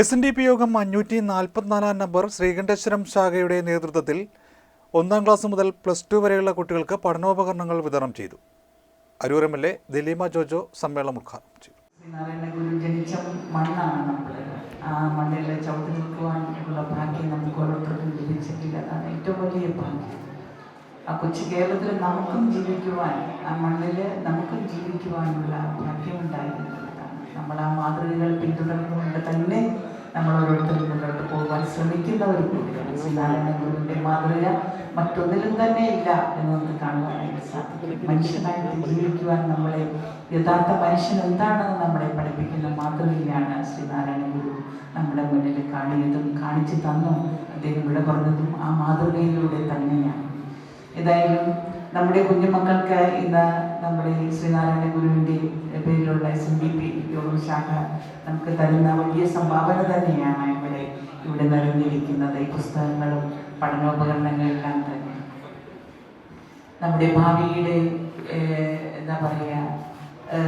S N D P യോഗം അഞ്ഞൂറ്റി നാൽപ്പത്തിനാലാം number Sreekanteswaram ശാഖയുടെ നേതൃത്വത്തിൽ ഒന്നാം ക്ലാസ് മുതൽ പ്ലസ് ടു വരെയുള്ള കുട്ടികൾക്ക് പഠനോപകരണങ്ങൾ വിതരണം ചെയ്തു. Aroor M L A Dileema Jojo സമ്മേളനം ഉദ്ഘാടനം ചെയ്തു. മണ്ണാണ് നമ്മൾ ആ മണ്ണിൽ ചവിട്ടി ഭാഗ്യം നമുക്ക് ഓരോരുത്തർക്കും ലഭിച്ചിട്ടില്ല. അതാണ് ഏറ്റവും വലിയ ഭാഗ്യം. ആ കൊച്ചു കേരളത്തിൽ നമുക്കും ജീവിക്കുവാൻ ആ മണ്ണിൽ നമുക്കും ജീവിക്കുവാനുള്ള ഭാഗ്യം ഉണ്ടായിരുന്നതാണ് നമ്മൾ ആ മാതൃകകൾ പിന്തുടർന്നുകൊണ്ട് തന്നെ നമ്മൾ ഓരോരുത്തരും മുന്നോട്ട് പോകാൻ ശ്രമിക്കുന്ന ഒരു കൂടിയാണ് ശ്രീനാരായണ ഗുരുവിന്റെ മാതൃക മറ്റൊന്നിലും തന്നെ ഇല്ല എന്ന് നമുക്ക് കാണുവാനായിട്ട് സാധിക്കും. മനുഷ്യനായിട്ട് ജീവിക്കുവാൻ നമ്മളെ യഥാർത്ഥ മനുഷ്യൻ എന്താണെന്ന് നമ്മളെ പഠിപ്പിക്കുന്ന മാതൃകയാണ് ശ്രീനാരായണ ഗുരു നമ്മുടെ മുന്നിൽ കാണിയതും കാണിച്ചു തന്നും. അദ്ദേഹം ഇവിടെ പറഞ്ഞതും ആ മാതൃകയിലൂടെ തന്നെയാണ്. ഏതായാലും നമ്മുടെ കുഞ്ഞുമക്കൾക്ക് ഇന്ന് നമ്മുടെ ശ്രീനാരായണ ഗുരുവിന്റെ പേരിലുള്ള എസ് എം ബി പി യോഗം ശാഖ നമുക്ക് തരുന്ന വലിയ സംഭാവന തന്നെയാണ് ഇവിടെ ഇവിടെ നിറഞ്ഞിരിക്കുന്നത്. ഈ പുസ്തകങ്ങളും പഠനോപകരണങ്ങളെല്ലാം തന്നെ. നമ്മുടെ ഭാവിയുടെ എന്താ പറയുക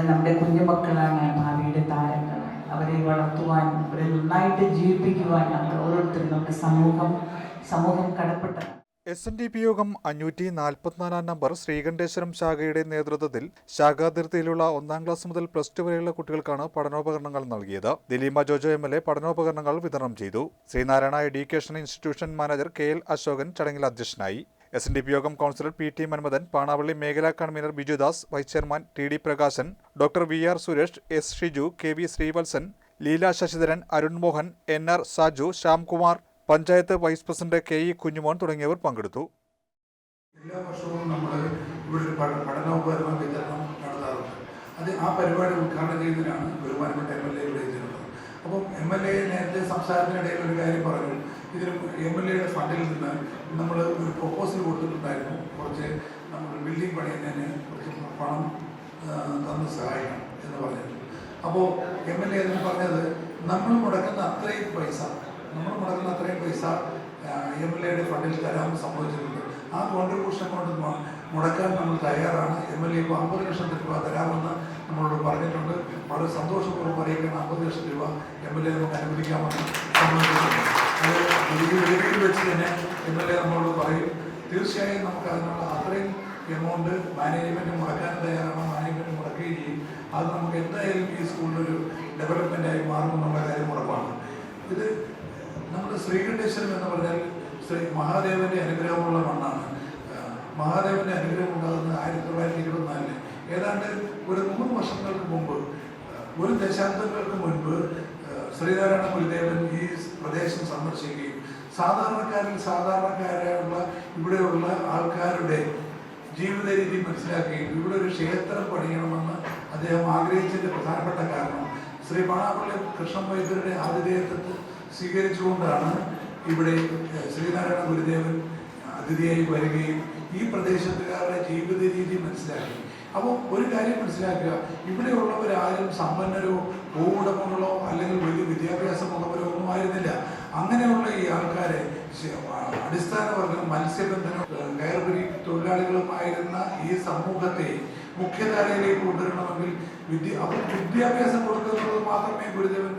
നമ്മുടെ കുഞ്ഞുമക്കളാണ് ഭാവിയുടെ താരങ്ങൾ. അവരെ വളർത്തുവാൻ അവരെ നന്നായിട്ട് ജീവിപ്പിക്കുവാൻ നമ്മൾ ഓരോരുത്തരും നമ്മുടെ സമൂഹം സമൂഹം കടപ്പെട്ടതാണ് S N D P Yogam അഞ്ഞൂറ്റി നാൽപ്പത്തിനാലാം നമ്പർ ശ്രീകണ്ഠേശ്വരം ശാഖയുടെ നേതൃത്വത്തിൽ ശാഖാതിർത്തിയിലുള്ള ഒന്നാം ക്ലാസ് മുതൽ പ്ലസ് ടു വരെയുള്ള കുട്ടികൾക്കാണ് പഠനോപകരണങ്ങൾ നൽകിയത്. Dileema Jojo M L A പഠനോപകരണങ്ങൾ വിതരണം ചെയ്തു. Sreenarayana education institution manager K L Ashokan ചടങ്ങിൽ അധ്യക്ഷനായി. S N D P Yogam councillor P T Manmadhan Panavally മേഖലാ convener Bijudas vice chairman T D Prakashan doctor V R Suresh S Shiju K V Sreevalsan Leela Sasidharan Arun Mohan N R Saju Shyamkumar panchayat vice president K E Kunjumon തുടങ്ങിയവർ പങ്കെടുത്തു. എല്ലാ വർഷവും നമ്മൾ ഇവിടെ പഠനോപകരണ വിതരണം നടത്താറുണ്ട്. അത് ആ പരിപാടി ഉദ്ഘാടനം ചെയ്യുന്നതിനാണ് ബഹുമാനപ്പെട്ട എം എൽ എ ഇവിടെ എത്തിയിരുന്നത് അപ്പം എം എൽ എ നേരത്തെ സംസാരത്തിനിടയിൽ ഒരു കാര്യം പറഞ്ഞു. ഇതിന് എം എൽ എയുടെ ഫണ്ടിൽ നിന്ന് നമ്മൾ ഒരു പ്രൊപ്പോസൽ കൊടുത്തിട്ടുണ്ടായിരുന്നു. കുറച്ച് നമ്മൾ ബിൽഡിംഗ് പണിയുന്നതിന് കുറച്ച് പണം തന്ന് സഹായിക്കണം എന്ന് പറഞ്ഞിട്ടുണ്ട് അപ്പോൾ എം എൽ എ അതിന് പറഞ്ഞത് നമ്മൾ മുടക്കുന്ന അത്രയും പൈസ നമ്മൾ മുടക്കുന്ന അത്രയും പൈസ എം എൽ എയുടെ ഫണ്ടിൽ തരാൻ സംഭവിച്ചിട്ടുണ്ട് ആ കോൺട്രിബ്യൂഷൻ അക്കൗണ്ട് മുടക്കാൻ നമ്മൾ തയ്യാറാണ്. എം എൽ എ ഇപ്പോൾ അമ്പത് ലക്ഷം രൂപ തരാമെന്ന് നമ്മളോട് പറഞ്ഞിട്ടുണ്ട്. വളരെ സന്തോഷപൂർവം അറിയിക്കുന്ന അമ്പത് ലക്ഷം രൂപ എം എൽ എ നമുക്ക് അനുവദിക്കാമെന്ന് സംബന്ധിച്ചിട്ടുണ്ട് അത് വേദിയിൽ വെച്ച് തന്നെ എം എൽ എ നമ്മളോട് പറയും. തീർച്ചയായും നമുക്ക് അതിനുള്ള അത്രയും എമൗണ്ട് മാനേജ്മെന്റ് മുടക്കാൻ തയ്യാറാണ്. മാനേജ്മെന്റ് മുടക്കുകയും ചെയ്യും. അത് നമുക്ക് എന്തായാലും ഈ സ്കൂളിലൊരു ഡെവലപ്മെന്റായി മാറുമെന്നുള്ള കാര്യം ഉറപ്പാണ്. ഇത് നമ്മുടെ ശ്രീകണ്ഠേശ്വരം എന്ന് പറഞ്ഞാൽ ശ്രീ മഹാദേവന്റെ അനുഗ്രഹമുള്ള മണ്ണാണ്. മഹാദേവന്റെ അനുഗ്രഹം ഉണ്ടാകുന്ന ആയിരത്തി തൊള്ളായിരത്തി ഇരുപത്തിനാലിൽ. ഏതാണ്ട് ഒരു നൂറ് വർഷങ്ങൾക്ക് മുമ്പ് ഒരു ദശാബ്ദങ്ങൾക്ക് മുൻപ് ശ്രീനാരായണ ഗുരുദേവൻ ഈ പ്രദേശം സന്ദർശിക്കുകയും സാധാരണക്കാരിൽ സാധാരണക്കാരായുള്ള ഇവിടെയുള്ള ആൾക്കാരുടെ ജീവിത രീതി മനസ്സിലാക്കുകയും ഇവിടെ ഒരു ക്ഷേത്രം പണിയണമെന്ന് അദ്ദേഹം ആഗ്രഹിച്ചതിന്റെ പ്രധാനപ്പെട്ട കാരണം ശ്രീ പാണാപ്പള്ളി കൃഷ്ണൻ വൈദ്യരുടെ ആതിഥേയത്വത്തെ സ്വീകരിച്ചുകൊണ്ടാണ് ഇവിടെ ശ്രീനാരായണ ഗുരുദേവൻ അതിഥിയായി വരികയും ഈ പ്രദേശത്തുകാരുടെ ജീവിത രീതി മനസ്സിലാക്കി. അപ്പോൾ ഒരു കാര്യം മനസ്സിലാക്കുക ഇവിടെയുള്ളവരാരും സമ്പന്നരോ ഭൂവുടമകളോ അല്ലെങ്കിൽ വലിയ വിദ്യാഭ്യാസമുള്ളവരോ ഒന്നും ആയിരുന്നില്ല. അങ്ങനെയുള്ള ഈ ആൾക്കാരെ അടിസ്ഥാന വർഗം മത്സ്യബന്ധനം കയർപിടി തൊഴിലാളികളുമായിരുന്ന ഈ സമൂഹത്തെ മുഖ്യധാരയിലേക്ക് കൊണ്ടുവരണമെങ്കിൽ വിദ്യ അവർ വിദ്യാഭ്യാസം കൊടുക്കുന്നത് മാത്രമേ ഗുരുദേവൻ